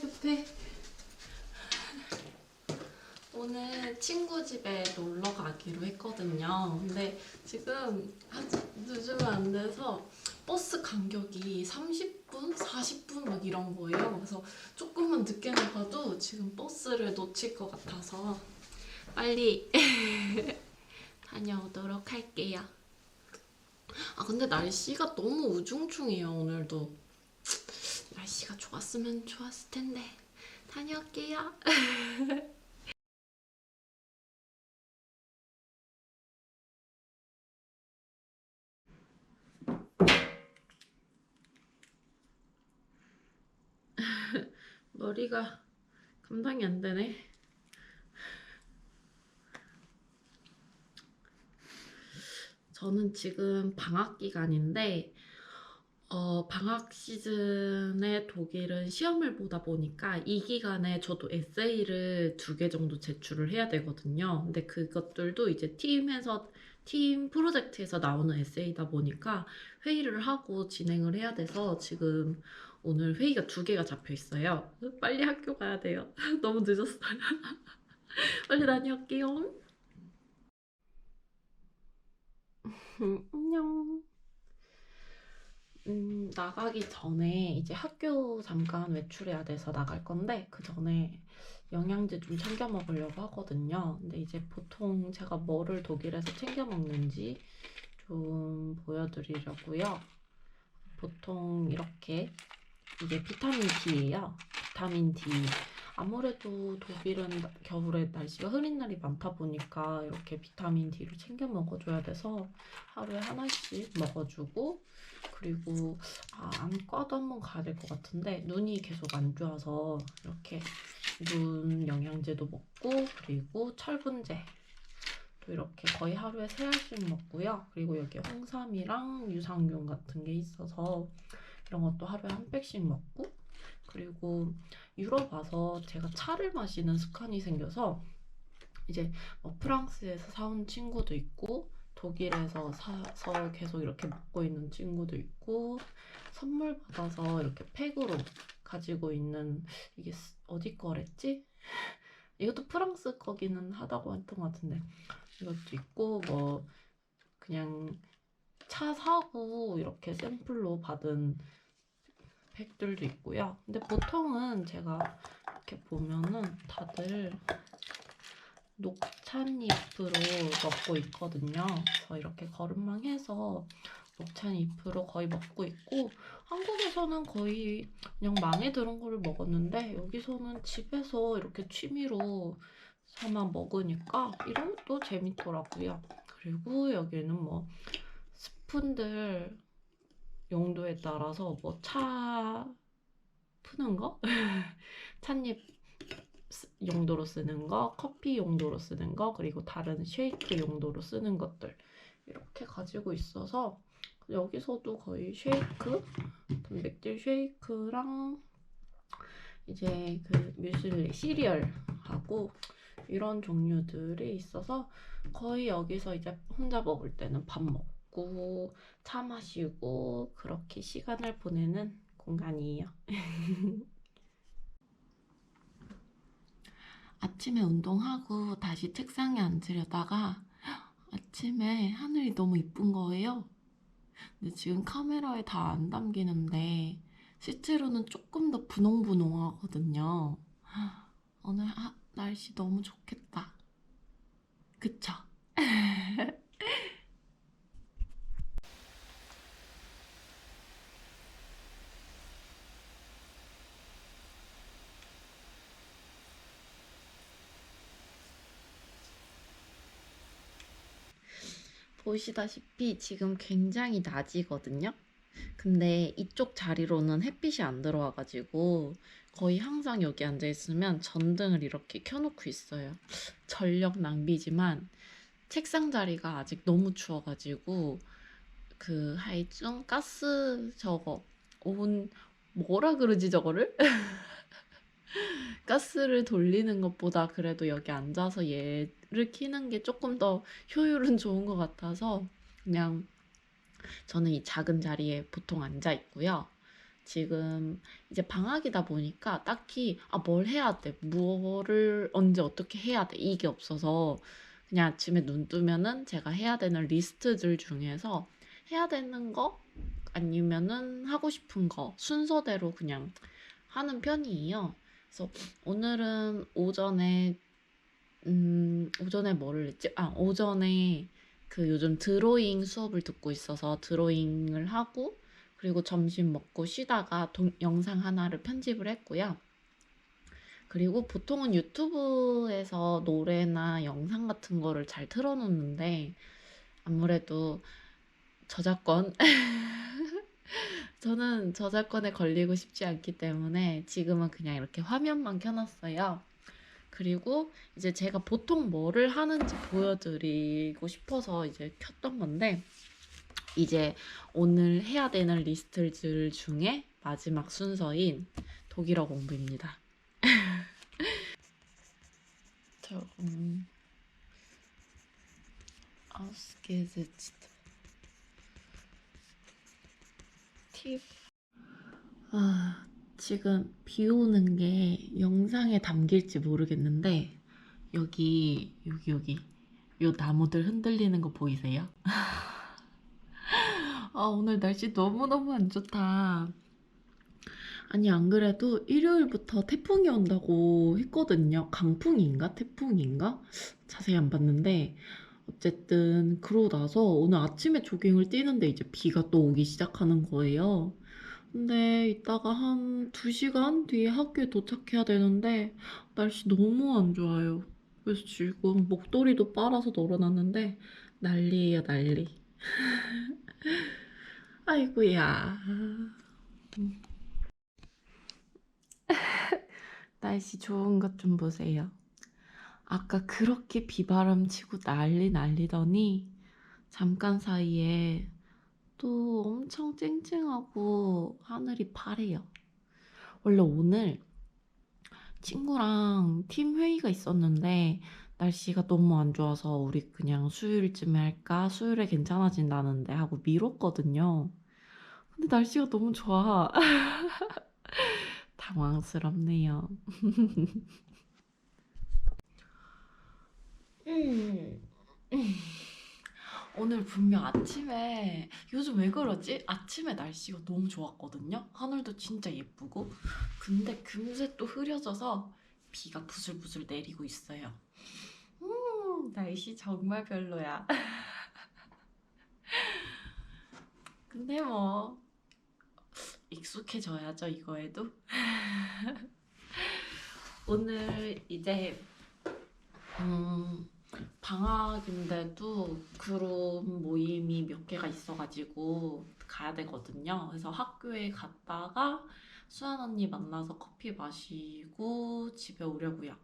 급해. 오늘 친구 집에 놀러 가기로 했거든요. 근데 지금 아직 늦으면 안 돼서 버스 간격이 30분, 40분 막 이런 거예요. 그래서 조금만 늦게 나가도 지금 버스를 놓칠 것 같아서 빨리 다녀오도록 할게요. 아 근데 날씨가 너무 우중충해요 오늘도. 날씨가 좋았으면 좋았을 텐데 다녀올게요. 머리가 감당이 안 되네. 저는 지금 방학 기간인데 어, 방학 시즌에 독일은 시험을 보다 보니까 이 기간에 저도 에세이를 두 개 정도 제출을 해야 되거든요. 근데 그것들도 이제 팀에서 팀 프로젝트에서 나오는 에세이다 보니까 회의를 하고 진행을 해야 돼서 지금 오늘 회의가 두 개가 잡혀 있어요. 빨리 학교 가야 돼요. 너무 늦었어요. 빨리 다녀올게요. 안녕. 음, 나가기 전에 이제 학교 잠깐 외출해야 돼서 나갈 건데 그 전에 영양제 좀 챙겨 먹으려고 하거든요. 근데 이제 보통 제가 뭐를 독일에서 챙겨 먹는지 좀 보여드리려고요. 보통 이렇게 이게 비타민 D예요. 비타민 D. 아무래도 독일은 겨울에 날씨가 흐린 날이 많다 보니까 이렇게 비타민 D를 챙겨 먹어줘야 돼서 하루에 하나씩 먹어주고 그리고 아, 안과도 한번 가야 될 것 같은데 눈이 계속 안 좋아서 이렇게 눈 영양제도 먹고 그리고 철분제 또 이렇게 거의 하루에 세 알씩 먹고요. 그리고 여기 홍삼이랑 유산균 같은 게 있어서 이런 것도 하루에 한 팩씩 먹고 그리고 유럽 와서 제가 차를 마시는 습관이 생겨서 이제 뭐 프랑스에서 사온 친구도 있고 독일에서 사서 계속 이렇게 먹고 있는 친구도 있고 선물 받아서 이렇게 팩으로 가지고 있는 이게 스- 어디 거랬지? 이것도 프랑스 거기는 하다고 했던 것 같은데 이것도 있고 뭐 그냥 차 사고 이렇게 샘플로 받은 팩들도 있고요. 근데 보통은 제가 이렇게 보면은 다들 녹차잎으로 먹고 있거든요. 그래서 이렇게 거름망 해서 녹차잎으로 거의 먹고 있고 한국에서는 거의 그냥 망에 들은 거를 먹었는데 여기서는 집에서 이렇게 취미로 삼아 먹으니까 이런 것도 재밌더라고요. 그리고 여기는 뭐 스푼들 용도에 따라서 뭐 차 푸는 거, 찻잎 쓰- 용도로 쓰는 거, 커피 용도로 쓰는 거, 그리고 다른 쉐이크 용도로 쓰는 것들 이렇게 가지고 있어서 여기서도 거의 쉐이크, 단백질 쉐이크랑 이제 그 뮤슬리, 시리얼하고 이런 종류들이 있어서 거의 여기서 이제 혼자 먹을 때는 밥 먹고 차 마시고 그렇게 시간을 보내는 공간이에요. 아침에 운동하고 다시 책상에 앉으려다가 아침에 하늘이 너무 이쁜 거예요. 근데 지금 카메라에 다 안 담기는데 실제로는 조금 더 분홍분홍하거든요. 오늘 아, 날씨 너무 좋겠다. 그쵸? 보시다시피 지금 굉장히 낮이거든요. 근데 이쪽 자리로는 햇빛이 안 들어와가지고 거의 항상 여기 앉아 있으면 전등을 이렇게 켜놓고 있어요. 전력 낭비지만 책상 자리가 아직 너무 추워가지고 그 하이쭝 가스 저거 온 뭐라 그러지 저거를? 가스를 돌리는 것보다 그래도 여기 앉아서 얘를 키는 게 조금 더 효율은 좋은 것 같아서 그냥 저는 이 작은 자리에 보통 앉아 있고요. 지금 이제 방학이다 보니까 딱히 아, 뭘 해야 돼, 뭐를 언제 어떻게 해야 돼 이게 없어서 그냥 아침에 눈 뜨면은 제가 해야 되는 리스트들 중에서 해야 되는 거 아니면은 하고 싶은 거 순서대로 그냥 하는 편이에요. 그래서 오늘은 오전에 음, 오전에 뭐를 했지? 아, 오전에 그 요즘 드로잉 수업을 듣고 있어서 드로잉을 하고 그리고 점심 먹고 쉬다가 동- 영상 하나를 편집을 했고요. 그리고 보통은 유튜브에서 노래나 영상 같은 거를 잘 틀어놓는데 아무래도 저작권 저는 저작권에 걸리고 싶지 않기 때문에 지금은 그냥 이렇게 화면만 켜놨어요. 그리고 이제 제가 보통 뭐를 하는지 보여드리고 싶어서 이제 켰던 건데 이제 오늘 해야 되는 리스트들 중에 마지막 순서인 독일어 공부입니다. Darum ausgesetzt. 팁. 아, 지금 비 오는 게 영상에 담길지 모르겠는데 여기 여기 여기 요 나무들 흔들리는 거 보이세요? 아, 오늘 날씨 너무너무 안 좋다. 아니, 안 그래도 일요일부터 태풍이 온다고 했거든요. 강풍인가? 태풍인가? 자세히 안 봤는데. 어쨌든, 그러고 나서 오늘 아침에 조깅을 뛰는데 이제 비가 또 오기 시작하는 거예요. 근데 이따가 한 2시간 뒤에 학교에 도착해야 되는데 날씨 너무 안 좋아요. 그래서 지금 목도리도 빨아서 널어놨는데 난리예요, 난리. 아이고야. 날씨 좋은 것 좀 보세요. 아까 그렇게 비바람 치고 난리 날리더니 잠깐 사이에 또 엄청 쨍쨍하고 하늘이 파래요. 원래 오늘 친구랑 팀 회의가 있었는데 날씨가 너무 안 좋아서 우리 그냥 수요일쯤에 할까? 수요일에 괜찮아진다는데 하고 미뤘거든요. 근데 날씨가 너무 좋아. 당황스럽네요. 음. 오늘 분명 아침에 요즘 왜 그러지? 아침에 날씨가 너무 좋았거든요. 하늘도 진짜 예쁘고. 근데 금세 또 흐려져서 비가 부슬부슬 내리고 있어요. 음, 날씨 정말 별로야. 근데 뭐 익숙해져야죠, 이거에도. 오늘 이제 음, 방학인데도 그룹 모임이 몇 개가 있어가지고 가야 되거든요. 그래서 학교에 갔다가 수연 언니 만나서 커피 마시고 집에 오려고요.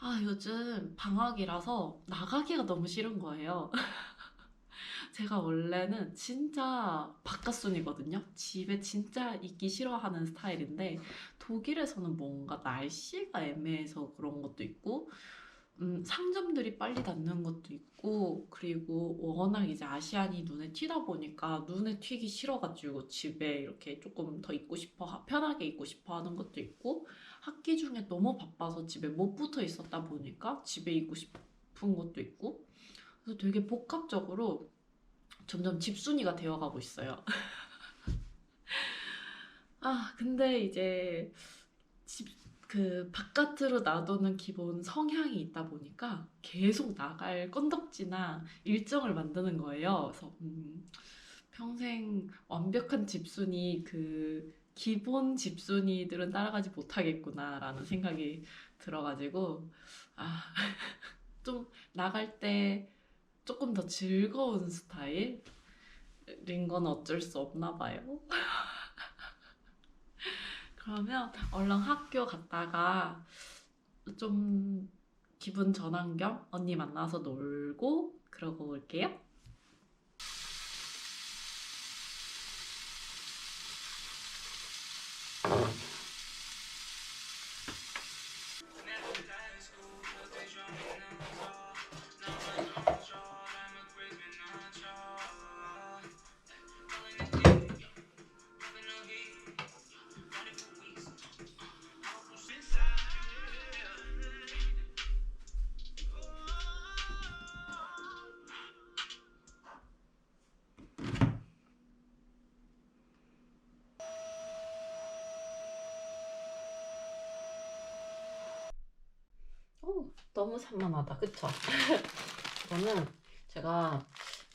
아, 요즘 방학이라서 나가기가 너무 싫은 거예요. 제가 원래는 진짜 바깥손이거든요. 집에 진짜 있기 싫어하는 스타일인데 독일에서는 뭔가 날씨가 애매해서 그런 것도 있고 음, 상점들이 빨리 닫는 것도 있고 그리고 워낙 이제 아시안이 눈에 튀다 보니까 눈에 튀기 싫어가지고 집에 이렇게 조금 더 있고 싶어 하- 편하게 있고 싶어 하는 것도 있고 학기 중에 너무 바빠서 집에 못 붙어 있었다 보니까 집에 있고 싶은 것도 있고 그래서 되게 복합적으로 점점 집순이가 되어가고 있어요. 아, 근데 이제 집, 그 바깥으로 놔두는 기본 성향이 있다 보니까 계속 나갈 건덕지나 일정을 만드는 거예요. 그래서 음, 평생 완벽한 집순이 그 기본 집순이들은 따라가지 못하겠구나라는 생각이 들어가지고 아, 좀 나갈 때 조금 더 즐거운 스타일인 건 어쩔 수 없나 봐요. 그러면 얼른 학교 갔다가 좀 기분 전환 겸 언니 만나서 놀고 그러고 올게요. 너무 산만하다, 그쵸? 저는 제가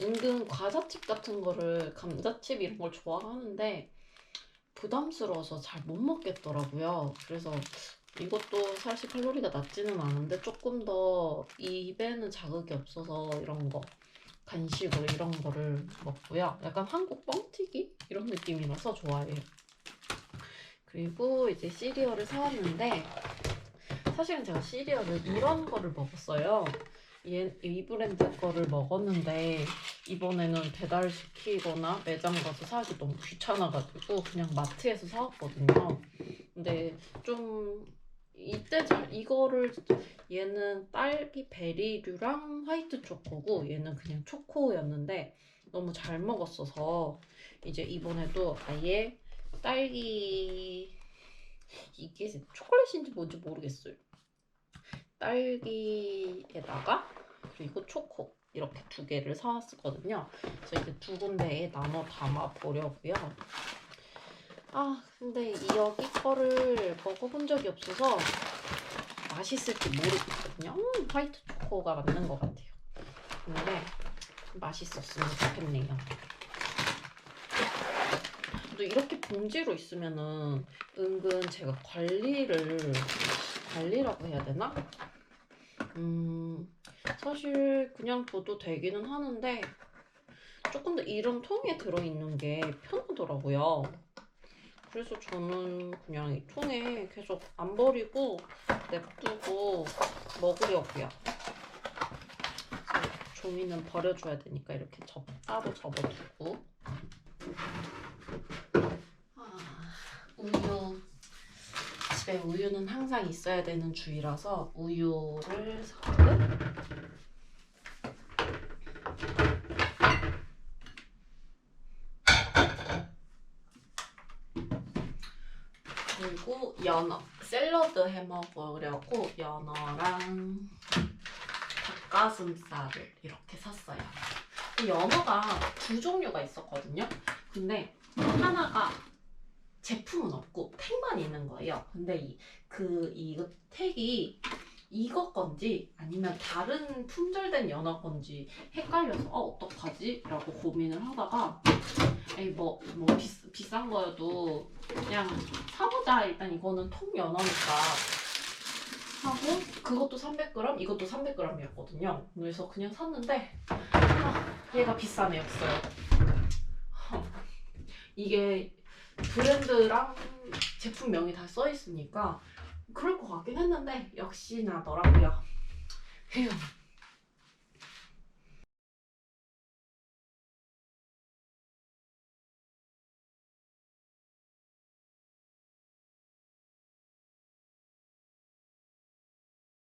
은근 과자칩 같은 거를 감자칩 이런 걸 좋아하는데 부담스러워서 잘 못 먹겠더라고요. 그래서 이것도 사실 칼로리가 낮지는 않은데 조금 더 입에는 자극이 없어서 이런 거 간식으로 이런 거를 먹고요. 약간 한국 뻥튀기 이런 느낌이라서 좋아해요. 그리고 이제 시리얼을 사왔는데 사실은 제가 시리얼을 이런 거를 먹었어요. 얘, 이 브랜드 거를 먹었는데 이번에는 배달시키거나 매장 가서 사기 너무 귀찮아가지고 그냥 마트에서 사왔거든요. 근데 좀 이때 잘 이거를 얘는 딸기 베리류랑 화이트 초코고 얘는 그냥 초코였는데 너무 잘 먹었어서 이제 이번에도 아예 딸기 이게 초콜릿인지 뭔지 모르겠어요. 딸기에다가 그리고 초코 이렇게 두 개를 사왔었거든요. 그래서 이제 두 군데에 나눠 담아 보려고요. 아 근데 이 여기 거를 먹어본 적이 없어서 맛있을지 모르겠거든요. 음, 화이트 초코가 맞는 것 같아요. 근데 맛있었으면 좋겠네요. 또 이렇게 봉지로 있으면은 은근 제가 관리를 관리라고 해야 되나? 음 사실 그냥 둬도 되기는 하는데 조금 더 이런 통에 들어있는 게 편하더라고요. 그래서 저는 그냥 이 통에 계속 안 버리고 냅두고 먹으려고요. 그래서 종이는 버려줘야 되니까 이렇게 접, 따로 접어두고 아, 우유 집에 우유는 항상 있어야 되는 주의라서 우유를 섞고 그리고 연어 샐러드 해 먹으려고 연어랑 닭가슴살을 이렇게 샀어요. 이 연어가 두 종류가 있었거든요. 근데 하나가 제품은 없고 택만 있는 거예요. 근데 이 그 이거 택이 이거 건지 아니면 다른 품절된 연어 건지 헷갈려서 어 어떡하지? 라고 고민을 하다가 에이 뭐, 뭐 비싸, 비싼 거여도 그냥 사보자 일단 이거는 통 연어니까 하고 그것도 300g 이것도 300g이었거든요 그래서 그냥 샀는데 아, 얘가 비싸네 없어요 이게 브랜드랑 제품명이 다 써 있으니까 그럴 것 같긴 했는데 역시나 더라고요. 휴